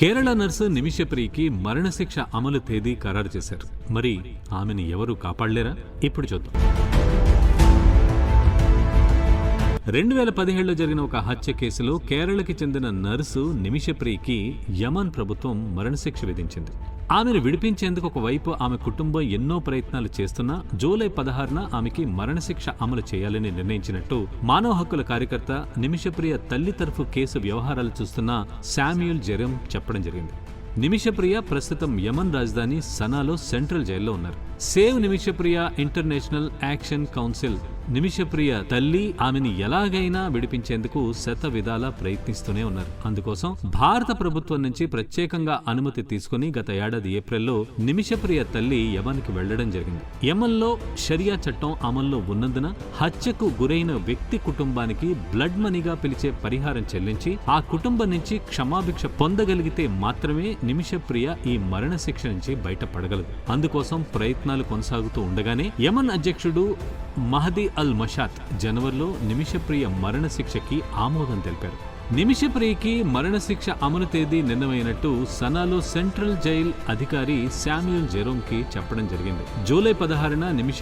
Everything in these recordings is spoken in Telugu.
కేరళ నర్సు నిమిషప్రియకి మరణశిక్ష అమలు తేదీ ఖరారు చేశారు. మరి ఆమెను ఎవరు కాపాడలేరా? ఇప్పుడు చూద్దాం. రెండు వేల పదిహేడులో జరిగిన ఒక హత్య కేసులో కేరళకి చెందిన నర్సు నిమిషప్రియకి యమన్ ప్రభుత్వం మరణశిక్ష విధించింది. ఆమెను విడిపించేందుకు ఒకవైపు ఆమె కుటుంబం ఎన్నో ప్రయత్నాలు చేస్తున్నా జూలై పదహారున ఆమెకి మరణశిక్ష అమలు చేయాలని నిర్ణయించినట్టు మానవ హక్కుల కార్యకర్త నిమిషప్రియ తల్లి తరఫు కేసు వ్యవహారాలు చూస్తున్న శామ్యూల్ జెరమ్ చెప్పడం జరిగింది. నిమిషప్రియ ప్రస్తుతం యమన్ రాజధాని సనాలో సెంట్రల్ జైల్లో ఉన్నారు. Save Nimishapriya international action council Nimishapriya తల్లి ఆమెని ఎలాగైనా విడిపించేందుకు శత విధాలా ప్రయత్నిస్తూనే ఉన్నారు. అందుకోసం భారత ప్రభుత్వం నుంచి ప్రత్యేకంగా అనుమతి తీసుకుని గత ఏడాది ఏప్రిల్లో నిమిషప్రియ తల్లి యమన్కి వెళ్ళడం జరిగింది. యమన్లో షరియా చట్టం అమల్లో ఉన్నందున హత్యకు గురైన వ్యక్తి కుటుంబానికి బ్లడ్ మనీగా పిలిచే పరిహారం చెల్లించి ఆ కుటుంబం నుంచి క్షమాభిక్ష పొందగలిగితే మాత్రమే నిమిషప్రియ ఈ మరణశిక్ష నుంచి బయటపడగలదు. అందుకోసం ప్రయత్నాలు కొనసాగుతూ ఉండగానే యమన్ అధ్యక్షుడు మహదీ అల్ మషాత్ జనవరిలో నిమిషప్రియ మరణశిక్షకి ఆమోదం తెలిపారు. నిమిషప్రియకి మరణశిక్ష అమలు తేదీ నిర్ణయమైనట్టు సనాలో సెంట్రల్ జైల్ అధికారి శామ్యూల్ జెరోమ్కి చెప్పడం జరిగింది. జూలై పదహారున నిమిష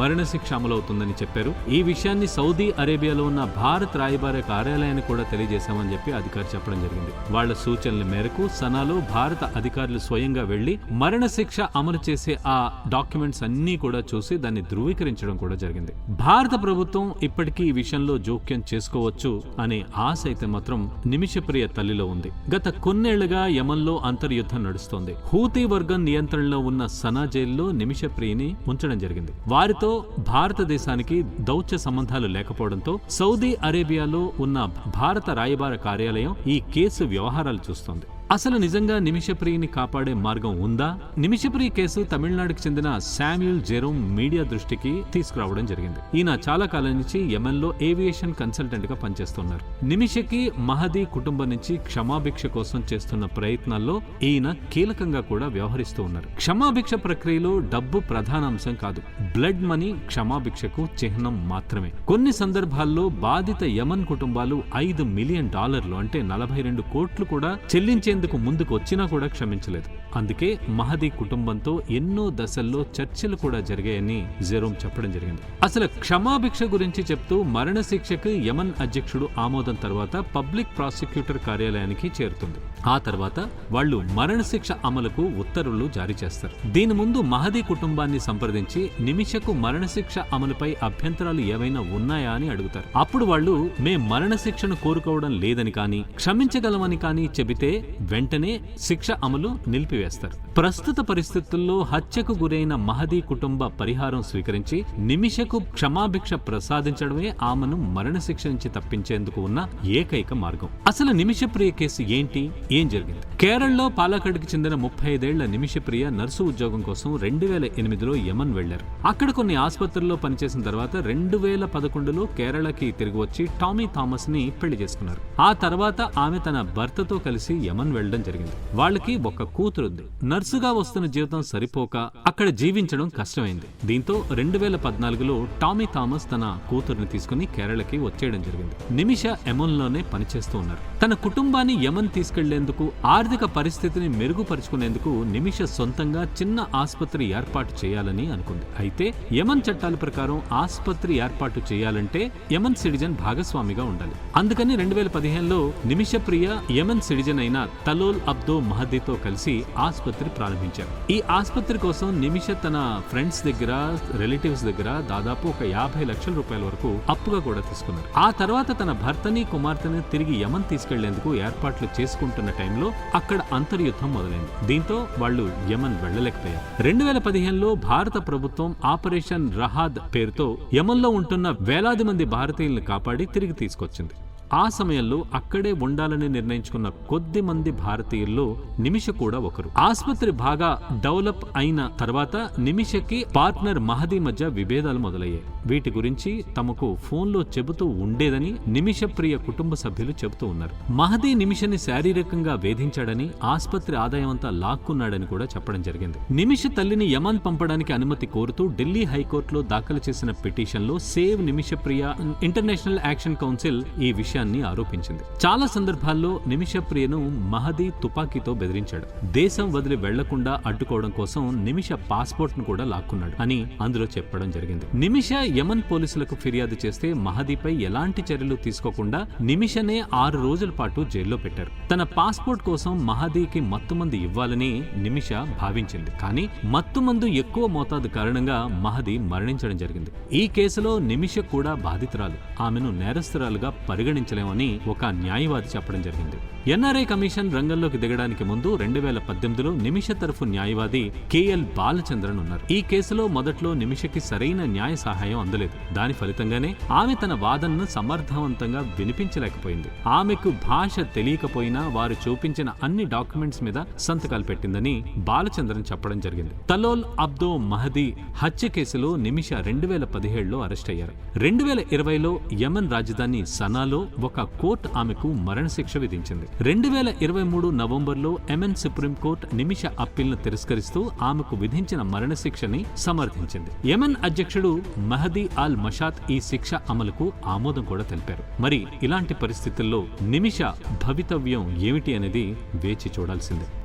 మరణశిక్ష అమలవుతుందని చెప్పారు. ఈ విషయాన్ని సౌదీ అరేబియాలో ఉన్న భారత్ రాయబార కార్యాలయాన్ని కూడా తెలియజేశామని చెప్పి అధికారి చెప్పడం జరిగింది. వాళ్ళ సూచనల మేరకు సనాలో భారత అధికారులు స్వయంగా వెళ్ళి మరణశిక్ష అమలు చేసే ఆ డాక్యుమెంట్స్ అన్ని కూడా చూసి దాన్ని ధృవీకరించడం కూడా జరిగింది. భారత ప్రభుత్వం ఇప్పటికీ ఈ విషయంలో జోక్యం చేసుకోవచ్చు అనే ఆశ అయితే మాత్రం నిమిషప్రియ తల్లిలో ఉంది. గత కొన్నేళ్ళుగా యమన్లో అంతర్యుద్ధం నడుస్తోంది. హూతీ వర్గం నియంత్రణలో ఉన్న సనా జైల్లో నిమిషప్రియని ఉంచడం జరిగింది. వారితో భారతదేశానికి దౌత్య సంబంధాలు లేకపోవడంతో సౌదీ అరేబియాలో ఉన్న భారత రాయబార కార్యాలయం ఈ కేసు వ్యవహారాలు చూస్తోంది. అసలు నిజంగా నిమిషప్రియని కాపాడే మార్గం ఉందా? నిమిషప్రియ కేసు తమిళనాడుకు చెందిన శామ్యుల్ జెరోమ్ మీడియా దృష్టికి తీసుకురావడం జరిగింది. ఈయన చాలా కాలం నుంచి యమన్లో ఏవియేషన్ కన్సల్టెంట్గా పనిచేస్తున్నారు. నిమిషకి మహదీ కుటుంబం నుంచి క్షమాభిక్ష కోసం చేస్తున్న ప్రయత్నాల్లో ఈయన కీలకంగా కూడా వ్యవహరిస్తూ ఉన్నారు. క్షమాభిక్ష ప్రక్రియలో డబ్బు ప్రధాన అంశం కాదు. బ్లడ్ మనీ క్షమాభిక్షకు చిహ్నం మాత్రమే. కొన్ని సందర్భాల్లో బాధిత యమన్ కుటుంబాలు ఐదు మిలియన్ డాలర్లు అంటే నలభై రెండు కోట్లు కూడా చెల్లించేందుకు ముందుకు వచ్చినా కూడా క్షమించలేదు. అందుకే మహదీ కుటుంబంతో ఎన్నో దశల్లో చర్చలు కూడా జరిగాయని జెరోమ్ చెప్పడం జరిగింది. అసలు క్షమాభిక్ష గురించి చెప్తూ మరణశిక్షకు యమన్ అధ్యక్షుడు ఆమోదం తర్వాత పబ్లిక్ ప్రాసిక్యూటర్ కార్యాలయానికి చేరుతుంది. ఆ తర్వాత వాళ్ళు మరణశిక్ష అమలుకు ఉత్తర్వులు జారీ చేస్తారు. దీని ముందు మహదీ కుటుంబాన్ని సంప్రదించి నిమిషకు మరణశిక్ష అమలుపై అభ్యంతరాలు ఏవైనా ఉన్నాయా అని అడుగుతారు. అప్పుడు వాళ్ళు మేం మరణశిక్షను కోరుకోవడం లేదని కానీ క్షమించగలమని కానీ చెబితే వెంటనే శిక్ష అమలు నిలిపివేస్తారు. ప్రస్తుత పరిస్థితుల్లో హత్యకు గురైన మహదీ కుటుంబ పరిహారం స్వీకరించి నిమిషకు క్షమాభిక్ష ప్రసాదించడమే ఆమెను మరణశిక్ష నుంచి తప్పించేందుకు ఉన్న ఏకైక మార్గం. అసలు నిమిషప్రియ కేసు ఏంటి? ఏం జరిగింది? కేరళలో పాలకడ్కి చెందిన ముప్పై ఐదేళ్ళ నిమిషప్రియ నర్సు ఉద్యోగం కోసం రెండు వేల ఎనిమిదిలో యమన్ వెళ్ళారు అక్కడ కొన్ని ఆసుపత్రుల్లో పనిచేసిన తర్వాత రెండు వేల పదకొండులో కేరళకి తిరిగి వచ్చి టామీ థామస్ని పెళ్ళి చేసుకున్నారు. ఆ తర్వాత ఆమె తన భర్తతో కలిసి యమన్ వెళ్ళడం జరిగింది. వాళ్ళకి ఒక కూతురుంది నర్సుగా వస్తున్న జీవితం సరిపోక అక్కడ జీవించడం కష్టమైంది. దీంతో రెండు వేల పద్నాలుగులో టామీ థామస్ తన కూతురుని తీసుకుని కేరళకి వచ్చేయడం జరిగింది. నిమిష యమన్లోనే పనిచేస్తూ ఉన్నారు. తన కుటుంబాన్ని యమన్ తీసుకెళ్ళేందుకు ఆర్థిక పరిస్థితిని మెరుగుపరుచుకునేందుకు నిమిష సొంతంగా చిన్న ఆసుపత్రి ఏర్పాటు చేయాలని అనుకుంది. అయితే యమన్ చట్టాల ప్రకారం ఆసుపత్రి ఏర్పాటు చేయాలంటే యమన్ సిటిజన్ భాగస్వామిగా ఉండాలి. అందుకని రెండు వేల పదిహేనులో నిమిషప్రియ యమన్ సిటిజన్ అయిన తలోల్ అబ్దో మహదీతో కలిసి ఆసుపత్రి ప్రారంభించారు. ఈ ఆసుపత్రి కోసం నిమిష తన ఫ్రెండ్స్ దగ్గర రిలేటివ్స్ దగ్గర దాదాపు ఒక యాభై లక్షల రూపాయల వరకు అప్పుగా కూడా తీసుకున్నారు. ఆ తర్వాత తన భర్తని కుమార్తెని తిరిగి యమన్ తీసుకెళ్ళేందుకు ఏర్పాట్లు చేసుకుంటున్న టైంలో అక్కడ అంతర్యుద్ధం మొదలైంది. దీంతో వాళ్ళు యమన్ వెళ్ళలేకపోయారు రెండు వేల పదిహేనులో భారత ప్రభుత్వం ఆపరేషన్ రహాద్ పేరుతో యమన్లో ఉంటున్న వేలాది మంది భారతీయులను కాపాడి తిరిగి తీసుకొచ్చింది. ఆ సమయంలో అక్కడే ఉండాలని నిర్ణయించుకున్న కొద్ది మంది భారతీయుల్లో నిమిష కూడా ఒకరు. ఆసుపత్రి బాగా డెవలప్ అయిన తర్వాత నిమిషకి పార్ట్నర్ మహదీ మధ్య విభేదాలు మొదలయ్యాయి. వీటి గురించి తమకు ఫోన్లో చెబుతూ ఉండేదని నిమిష ప్రియ కుటుంబ సభ్యులు చెబుతూ ఉన్నారు. మహదీ నిమిషని శారీరకంగా వేధించాడని ఆసుపత్రి ఆదాయం అంతా లాక్కున్నాడని కూడా చెప్పడం జరిగింది. నిమిష తల్లిని యమన్ పంపడానికి అనుమతి కోరుతూ ఢిల్లీ హైకోర్టులో దాఖలు చేసిన పిటిషన్లో save Nimisha Priya international action council ఈ విషయం విషయాన్ని ఆరోపించింది. చాలా సందర్భాల్లో నిమిష ప్రియను మహదీ తుపాకీతో బెదిరించాడు. దేశం వదిలి వెళ్ళకుండా అడ్డుకోవడం కోసం నిమిష పాస్పోర్ట్ను కూడా లాక్కున్నాడు అని అందులో చెప్పడం జరిగింది. నిమిష యమన్ పోలీసులకు ఫిర్యాదు చేస్తే మహదీపై ఎలాంటి చర్యలు తీసుకోకుండా నిమిషనే ఆరు రోజుల పాటు జైల్లో పెట్టారు. తన పాస్పోర్ట్ కోసం మహదీకి మత్తుమందు ఇవ్వాలని నిమిష భావించింది. కానీ మత్తుమందు ఎక్కువ మోతాదు కారణంగా మహదీ మరణించడం జరిగింది. ఈ కేసులో నిమిష కూడా బాధితురాలు. ఆమెను నేరస్తురాలుగా పరిగణించారు పరిగణించలేమని ఒక న్యాయవాది చెప్పడం జరిగింది. ఎన్ఆర్ఐ కమిషన్ రంగంలోకి దిగడానికి ముందు రెండు వేల పద్దెనిమిదిలో నిమిష తరఫు న్యాయవాది కేఎల్ బాలచంద్రన్ ఉన్నారు. ఈ కేసులో మొదట్లో నిమిషకి సరైన న్యాయ సహాయం అందలేదు. దాని ఫలితంగానే ఆమె తన వాదనను సమర్థవంతంగా వినిపించలేకపోయింది. ఆమెకు భాష తెలియకపోయినా వారు చూపించిన అన్ని డాక్యుమెంట్స్ మీద సంతకాలు పెట్టిందని బాలచంద్రన్ చెప్పడం జరిగింది. తలోల్ అబ్దో మహదీ హత్య కేసులో నిమిష రెండు వేల పదిహేడులో అరెస్ట్ అయ్యారు. రెండు వేల ఇరవైలో యమన్ రాజధాని సనాలో ఒక కోర్టు ఆమెకు మరణశిక్ష విధించింది. రెండు వేల ఇరవై మూడు నవంబర్లో ఎంఎన్ సుప్రీంకోర్టు నిమిష అప్పీల్ను తిరస్కరిస్తూ ఆమెకు విధించిన మరణశిక్షని సమర్థించింది. యమన్ అధ్యక్షుడు మహదీ అల్ మషాత్ ఈ శిక్ష అమలుకు ఆమోదం కూడా తెలిపారు. మరి ఇలాంటి పరిస్థితుల్లో నిమిష భవితవ్యం ఏమిటి అనేది వేచి చూడాల్సిందే.